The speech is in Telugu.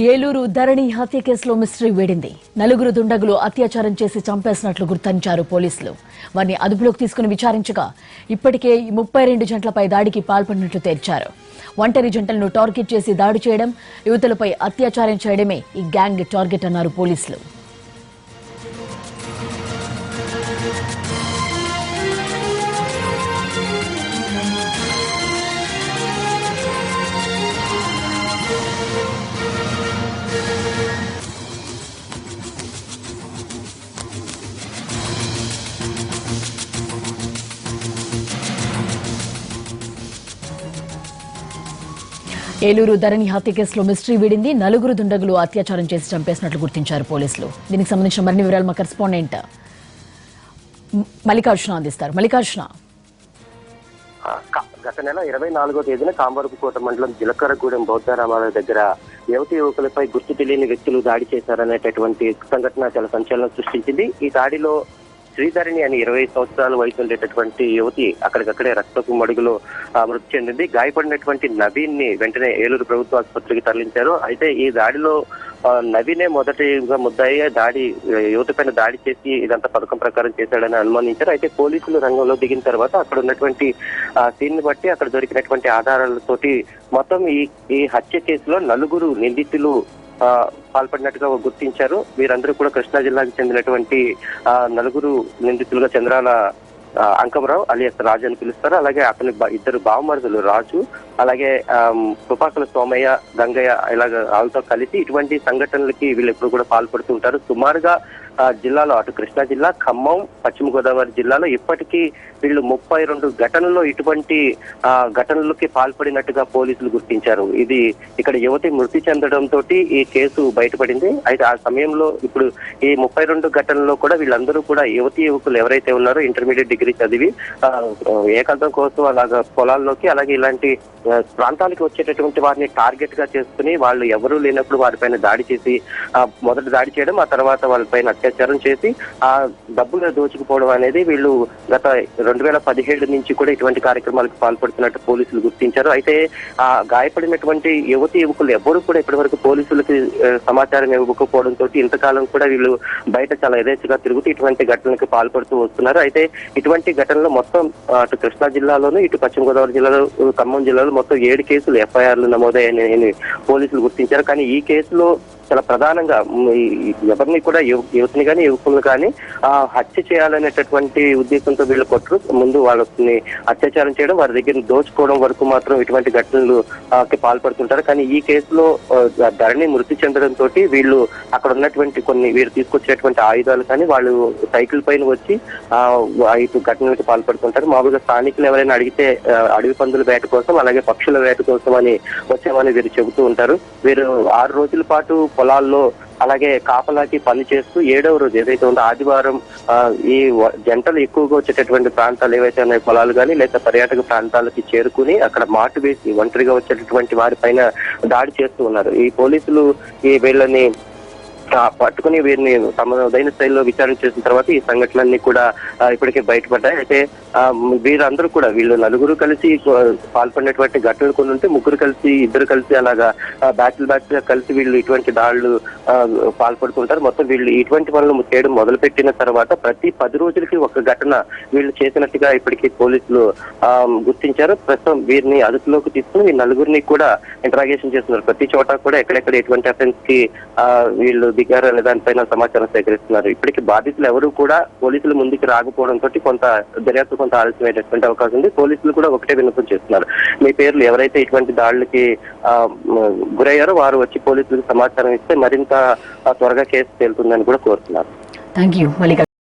ఏలూరు ధరణి హత్య కేసులో మిస్టరీ వేడింది. నలుగురు దుండగులు అత్యాచారం చేసి చంపేసినట్లు గుర్తించారు పోలీసులు. వారిని అదుపులోకి తీసుకుని విచారించగా ఇప్పటికే ముప్పై రెండు జంటలపై దాడికి పాల్పడినట్లు తేల్చారు. ఒంటరి జంటలను టార్గెట్ చేసి దాడి చేయడం యువతులపై అత్యాచారం చేయడమే ఈ గ్యాంగ్ టార్గెట్ అన్నారు పోలీసులు. ఏలూరు ధరణి హత్య కేసులో మిస్టరీ వీడింది. నలుగురు దుండగులు అత్యాచారం చేసి చంపేసినట్లు గుర్తించారు పోలీసులు. దీనికి సంబంధించిన మరిన్ని వివరాలు మా కరెస్పాండెంట్ మల్లికార్జున అందిస్తారు. మల్లికార్జున. గత నెల ఇరవై నాలుగో తేదీన కాంబరపుకోట మండలం జిలకరగూడెం బౌద్ధారామాల దగ్గర యువతి యువకులపై గుర్తు తెలియని వ్యక్తులు దాడి చేశారనేటటువంటి సంఘటన చాలా సంచలనం సృష్టించింది. ఈ దాడిలో శ్రీధరిణి అని ఇరవై సంవత్సరాల వయసు ఉండేటటువంటి యువతి అక్కడికక్కడే రక్తపు మడుగులో మృతి చెందింది. గాయపడినటువంటి నవీన్ని వెంటనే ఏలూరు ప్రభుత్వ ఆసుపత్రికి తరలించారు. అయితే ఈ దాడిలో నవీనే మొదటిగా ముద్దాయి దాడి ఆ, పైన దాడి చేసి ఇదంతా పథకం ప్రకారం చేశాడని అనుమానించారు. అయితే పోలీసులు రంగంలో దిగిన తర్వాత అక్కడ ఉన్నటువంటి సీన్ని బట్టి అక్కడ దొరికినటువంటి ఆధారాలతోటి మొత్తం ఈ ఈ హత్య కేసులో నలుగురు నిందితులు పాల్పడినట్టుగా గుర్తించారు. వీరందరూ కూడా కృష్ణా జిల్లాకు చెందినటువంటి ఆ, నలుగురు నిందితులుగా చంద్రాల అంకమరావు అలియస్ రాజు అని పిలుస్తారు. అలాగే అతని ఇద్దరు బావమరుదులు రాజు అలాగే తుపాకుల సోమయ్య గంగయ్య ఇలాగ వాళ్ళతో కలిసి ఇటువంటి సంఘటనలకి వీళ్ళు ఎప్పుడు కూడా పాల్పడుతూ ఉంటారు. సుమారుగా జిల్లాలో అటు కృష్ణా జిల్లా ఖమ్మం పశ్చిమ గోదావరి జిల్లాలో ఇప్పటికీ వీళ్ళు ముప్పై రెండు ఘటనల్లో ఇటువంటి ఆ, ఘటనలకి పాల్పడినట్టుగా పోలీసులు గుర్తించారు. ఇది ఇక్కడ యువతి మృతి చెందడంతో ఈ కేసు బయటపడింది. అయితే ఆ సమయంలో ఇప్పుడు ఈ ముప్పై రెండు ఘటనల్లో కూడా వీళ్ళందరూ కూడా యువతి యువకులు ఎవరైతే ఉన్నారో ఇంటర్మీడియట్ డిగ్రీ చదివి ఏకాంతం కోసం అలాగా పొలాల్లోకి అలాగే ఇలాంటి ప్రాంతాలకు వచ్చేటటువంటి వారిని టార్గెట్గా చేసుకుని వాళ్ళు ఎవరూ లేనప్పుడు వారిపైన దాడి చేసి మొదట దాడి చేయడం ఆ తర్వాత వాళ్ళపైన అత్యాచారం చేసి ఆ డబ్బులు దోచుకుపోవడం అనేది వీళ్ళు గత రెండు వేల పదిహేడు నుంచి కూడా ఇటువంటి కార్యక్రమాలకు పాల్పడుతున్నట్టు పోలీసులు గుర్తించారు. అయితే ఆ గాయపడినటువంటి యువతి యువకులు ఎవరు కూడా ఇప్పటివరకు పోలీసులకి ఆ, సమాచారం ఇవ్వకపోవడంతో ఇంతకాలం కూడా వీళ్ళు బయట చాలా యథేచ్ఛగా తిరుగుతూ ఇటువంటి ఘటనలకు పాల్పడుతూ వస్తున్నారు. అయితే ఇటువంటి ఘటనలో మొత్తం అటు కృష్ణా జిల్లాలోను ఇటు పశ్చిమ గోదావరి జిల్లాలో ఖమ్మం జిల్లాలో మొత్తం ఏడు కేసులు ఎఫ్ఐఆర్లు నమోదయ్యాయని పోలీసులు గుర్తించారు. కానీ ఈ కేసులో చాలా ప్రధానంగా ఈ ఎవరిని కూడా యువతిని కానీ యువకులను కానీ ఆ, హత్య చేయాలనేటటువంటి ఉద్దేశంతో వీళ్ళు కొట్టరు ముందు వాళ్ళని అత్యాచారం చేయడం వారి దగ్గర దోచుకోవడం వరకు మాత్రం ఇటువంటి ఘటనలు పాల్పడుతుంటారు. కానీ ఈ కేసులో ధరణి మృతి చెందడం తోటి వీళ్ళు అక్కడ ఉన్నటువంటి కొన్ని వీరు తీసుకొచ్చినటువంటి ఆయుధాలు కానీ వాళ్ళు సైకిల్ పైన వచ్చి ఐదు ఇటు ఘటనలకు పాల్పడుతుంటారు. మామూలుగా స్థానికులు ఎవరైనా అడిగితే అడవి పందుల వేట కోసం అలాగే పక్షుల వేట కోసం అని వచ్చామని వీరు చెబుతూ ఉంటారు. వీరు ఆరు రోజుల పాటు పొలాల్లో అలాగే కాపలాకి పని చేస్తూ ఏడవ రోజు ఏదైతే ఉందో ఆదివారం ఆ, ఈ జంటలు ఎక్కువగా వచ్చేటటువంటి ప్రాంతాలు ఏవైతే ఉన్నాయి పొలాలు కానీ లేదా పర్యాటక ప్రాంతాలకి చేరుకుని అక్కడ మాటు వేసి ఒంటరిగా వచ్చేటటువంటి వారి పైన దాడి చేస్తూ ఉన్నారు. ఈ పోలీసులు ఈ వీళ్ళని పట్టుకుని వీరిని తమదైన స్థాయిలో విచారణ చేసిన తర్వాత ఈ సంఘటనలన్నీ కూడా ఇప్పటికే బయటపడ్డాయి. అయితే వీరందరూ కూడా వీళ్ళు నలుగురు కలిసి పాల్పడినటువంటి ఘటనలు కొన్ని ఉంటే ముగ్గురు కలిసి ఇద్దరు కలిసి అలాగా బ్యాటిల్ బ్యాచ్గా కలిసి వీళ్ళు ఇటువంటి దాడులు పాల్పడుకుంటారు. పాల్పడుతుంటారు మొత్తం వీళ్ళు ఇటువంటి పనులు చేయడం మొదలుపెట్టిన తర్వాత ప్రతి పది రోజులకి ఒక ఘటన వీళ్ళు చేసినట్టుగా ఇప్పటికీ పోలీసులు ఆ, గుర్తించారు. ప్రస్తుతం వీరిని అదుపులోకి తీసుకుని ఈ నలుగురిని కూడా ఇంటరాగేషన్ చేస్తున్నారు. ప్రతి చోట కూడా ఎక్కడెక్కడ ఎటువంటి అఫెన్స్కి ఆ, వీళ్ళు దిగారు అనే దానిపైన సమాచారం సేకరిస్తున్నారు. ఇప్పటికి బాధితులు ఎవరు కూడా పోలీసులు ముందుకు రాకపోవడంతో కొంత దర్యాప్తు కొంత ఆలస్యమయ్యేటటువంటి అవకాశం ఉంది. పోలీసులు కూడా ఒకటే విన్నపం చేస్తున్నారు. మీ పేర్లు ఎవరైతే ఇటువంటి దాడులకి గురయ్యారో వారు వచ్చి పోలీసులకు సమాచారం ఇస్తే మరింత త్వరగా కేసు తేలుతుందని కూడా కోరుతున్నారు. Thank you